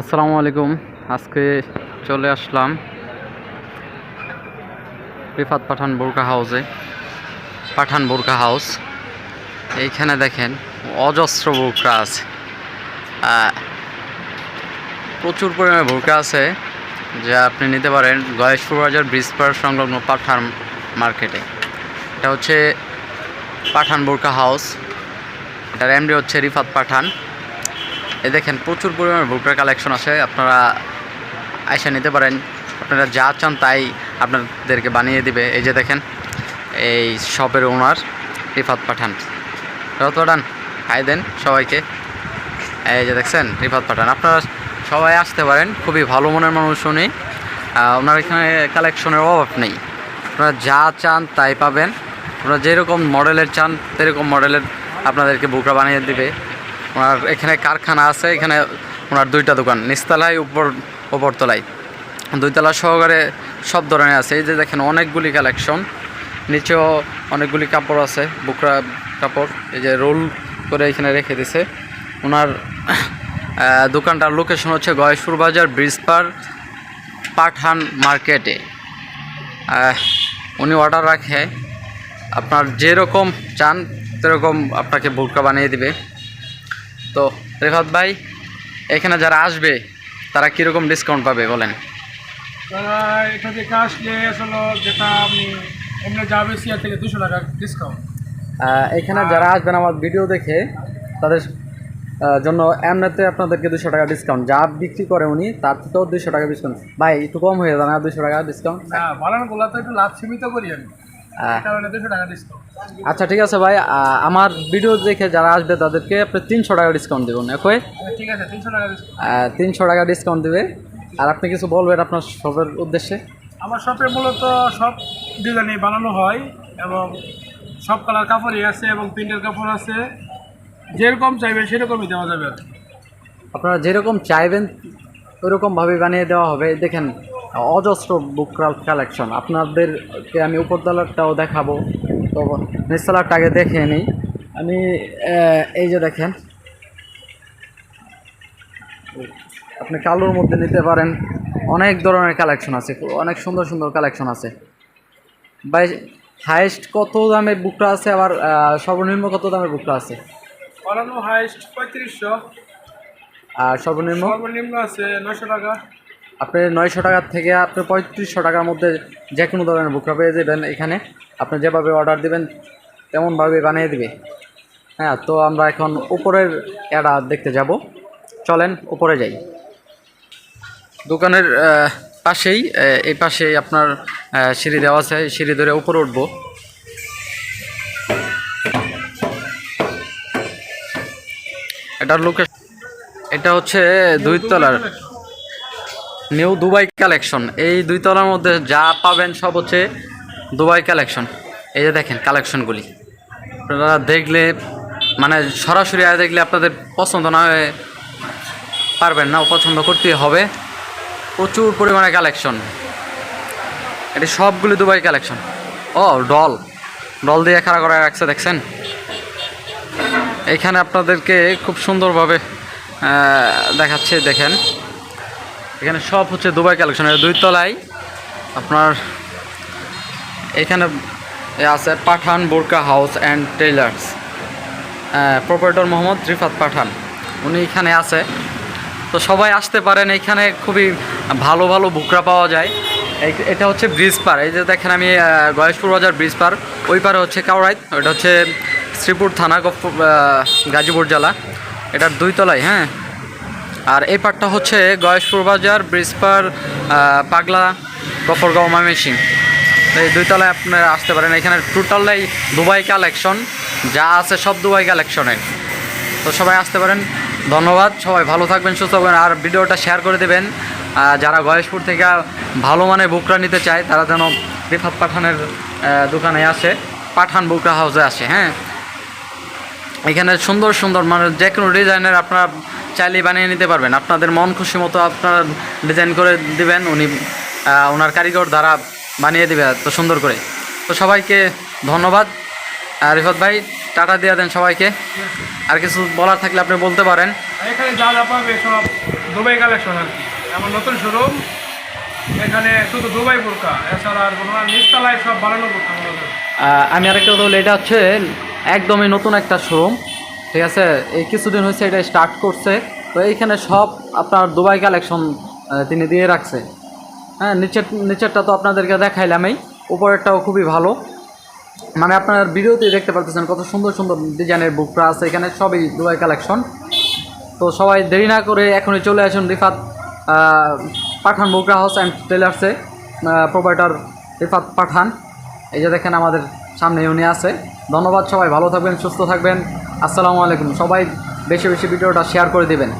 আসসালামু আলাইকুম। আজকে চলে আসলাম রিফাত পাঠান বোরকা হাউসে। পাঠান বোরকা হাউস। এইখানে দেখেন অজস্র বোরকা আছে। প্রচুর পরিমাণে বোরকা আছে যা আপনি নিতে পারেন গয়েশপুর বাজার ব্রিজ পার সংলগ্ন পাঠান মার্কেটে। এটা হচ্ছে পাঠান বোরকা হাউস। এটার এমডি হচ্ছে রিফাত পাঠান। এ দেখেন, প্রচুর পরিমাণে ভুট্টার কালেকশন আছে। আপনারা আইসা নিতে পারেন। আপনারা যা চান তাই আপনাদেরকে বানিয়ে দিবে। এই যে দেখেন, এই শপের ওনার রিফাত পাঠান। রত পাঠান হাই দেন সবাইকে। এই যে দেখছেন, রিফাত পাঠান। আপনারা সবাই আসতে পারেন, খুবই ভালো মনের মানুষ উনি। ওনার এখানে কালেকশনের অভাব নেই। আপনারা যা চান তাই পাবেন। আপনারা যেরকম মডেলের চান, সেরকম মডেলের আপনাদেরকে বুকরা বানিয়ে দিবে। ওনার এখানে কারখানা আছে, এখানে ওনার দুইটা দোকান, নিচতলায় উপর ওপরতলায় দুইতলা সহকারে সব ধরনের আছে, এই যে দেখেন অনেকগুলি কালেকশন নিচেও অনেকগুলি কাপড় আছে, বুকরা কাপড়, এই যে রোল করে এখানে রেখে দিছে। ওনার দোকানটার লোকেশন হচ্ছে গয়েশপুর বাজার ব্রিজ পার পাঠান মার্কেটে। উনি অর্ডার রাখে, আপনার যেরকম চান, সেরকম আপনাকে বোরকা বানিয়ে দিবে। তো রেফাত ভাই এখানে যারা আসবে তারা কীরকম ডিসকাউন্ট পাবে বলেন? তারা এটা দেখে আসলে আসলে যেটা এমনি যাবে থেকে দুশো টাকা ডিসকাউন্ট এখানে যারা আসবেন আমার ভিডিও দেখে তাদের জন্য এমনিতে আপনাদেরকে দুশো টাকা ডিসকাউন্ট যা বিক্রি করে উনি তার থেকেও দুশো টাকা ডিসকাউন্ট ভাই একটু কম হয়ে যাবে না দুশো টাকা ডিসকাউন্ট না বানানগুলো তো একটু লাভ সীমিত করি আমি। কারণে দুশো টাকা ডিসকাউন্ট আচ্ছা ঠিক আছে ভাই। আমার ভিডিও দেখে যারা আসবে তাদেরকে আপনি তিনশো টাকা ডিসকাউন্ট দেবেন একই? ঠিক আছে তিনশো টাকা ডিসকাউন্ট তিনশো টাকা ডিসকাউন্ট দেবে। আর আপনি কিছু বলবেন আপনার শপের উদ্দেশ্যে? আমার শপে মূলত সব ডিজাইনে বানানো হয় এবং সব কালার কাপড়ই আছে এবং প্রিন্টের কাপড় আছে। যেরকম চাইবেন সেরকমই দেওয়া যাবে। আপনারা যেরকম চাইবেন ওরকমভাবে বানিয়ে দেওয়া হবে। দেখেন অজস্র বুক কালেকশন আপনাদেরকে আমি উপরতলারটাও দেখাবো। তো নিচতলারটা আগে দেখে নিই। আমি এই যে দেখেন। আপনি কালোর মধ্যে নিতে পারেন। অনেক ধরনের কালেকশন আছে। অনেক সুন্দর সুন্দর কালেকশন আছে। বাই হাইয়েস্ট কত দামের বুকটা আছে? আবার সর্বনিম্ন কত দামের বুকটা আছে? পঁয়ত্রিশশো। আর সর্বনিম্ন? সর্বনিম্ন আছে নশো টাকা। আপনি নয়শো টাকার থেকে আপনি পঁয়ত্রিশশো টাকার মধ্যে যে কোনো ধরনের বুকটা পেয়ে যাবেন এখানে। আপনি যেভাবে অর্ডার দেবেন, তেমনভাবে বানিয়ে দেবে। হ্যাঁ তো আমরা এখন উপরের এরা দেখতে যাব। চলেন, উপরে যাই। দোকানের পাশেই এই পাশেই আপনার সিঁড়ি দেওয়া আছে সিঁড়ি ধরে উপরে উঠবো। এটার লোকেশন এটা হচ্ছে দুই তলার নিউ দুবাই কালেকশন। এই দুই তলার মধ্যে যা পাবেন সব হচ্ছে দুবাই কালেকশন। এই যে দেখেন কালেকশনগুলি। আপনারা দেখলে মানে সরাসরি আয় দেখলে আপনাদের পছন্দ না হয়ে পারবেন না পছন্দ করতে হবে। প্রচুর পরিমাণে কালেকশন। এটি সবগুলি দুবাই কালেকশন। ও, ডল। ডল দিয়ে খাড়া করে রাখছে, দেখছেন? এখানে আপনাদেরকে খুব সুন্দরভাবে দেখাচ্ছে, দেখেন। এখানে সব হচ্ছে দুবাই কালেকশন দুই তলায়। আপনার এখানে আছে Pathan, Borka house and tailors proprietor Mohammad Rifat Pathan, উনি এখানে আছে। তো সবাই আসতে পারেন, এখানে খুবই ভালো ভালো বুকরা পাওয়া যায়। এটা হচ্ছে ব্রিজ পার, এই যে দেখেন আমি গয়েশপুর বাজার ব্রিজ পার। ওই পারে হচ্ছে কাউরাইত ওটা হচ্ছে শ্রীপুর থানা গাজীপুর জেলা। এটার দুই তলায় হ্যাঁ? আর এই পার্টটা হচ্ছে গয়েশপুর বাজার ব্রিজপার পাগলা, গফরগাঁও ময়মেসিং এই দুই তলায় আপনারা আসতে পারেন। এখানে টোটালাই দুবাই কালেকশন যা আছে সব দুবাই কালেকশনের তো সবাই আসতে পারেন। ধন্যবাদ। সবাই ভালো থাকবেন, সুস্থ থাকবেন। আর ভিডিওটা শেয়ার করে দেবেন। যারা গয়েশপুর থেকে ভালো মানের বুকরা নিতে চায়, তারা যেন রিফাত পাঠানের দোকানে আসে। পাঠান বুকরা হাউসে আসে হ্যাঁ। এখানে সুন্দর সুন্দর মানে যে কোনো ডিজাইনের আপনারা চাইলে বানিয়ে নিতে পারবেন। আপনাদের মন খুশি মতো আপনারা ডিজাইন করে দিবেন উনি ওনার কারিগর দ্বারা বানিয়ে দিবে তো সুন্দর করে। তো সবাইকে ধন্যবাদ। রিফত ভাই টাটা দিয়ে দেন সবাইকে। আর কিছু বলার থাকলে আপনি বলতে পারেন। এখানে যা যা পাবে সব দুবাই কালেকশন আর কি। আমার নতুন শোরুম এখানে শুধু দুবাই বোরকা এছাড়া আর কোনো নিচতলায় সব বানানো বোরকা আমি আরেকটা কথা বলি এটা হচ্ছে একদমই নতুন একটা শোরুম ঠিক আছে? এই কিছুদিন হয়েছে এটা স্টার্ট করছে। তো এইখানে সব আপনার দুবাই কালেকশন তিনি দিয়ে রাখছে। হ্যাঁ নিচের, নিচেরটা তো আপনাদেরকে দেখাইলামই। উপরেরটাও খুবই ভালো। মানে আপনার ভিডিওতেই দেখতে পাচ্ছেন কত সুন্দর সুন্দর ডিজাইনের বুকরা আছে। এখানে সবই দুবাই কালেকশন তো সবাই দেরি না করে এখনই চলে আসুন রিফাত পাঠান বুকরা হাউস অ্যান্ড টেলার্সে প্রোভাইডার রিফাত পাঠান। এই যে দেখেন আমাদের সামনে উনি আছে। ধন্যবাদ সবাই, ভালো থাকবেন, সুস্থ থাকবেন। আসসালামু আলাইকুম। সবাই বেশি বেশি ভিডিওটা শেয়ার করে দিবেন।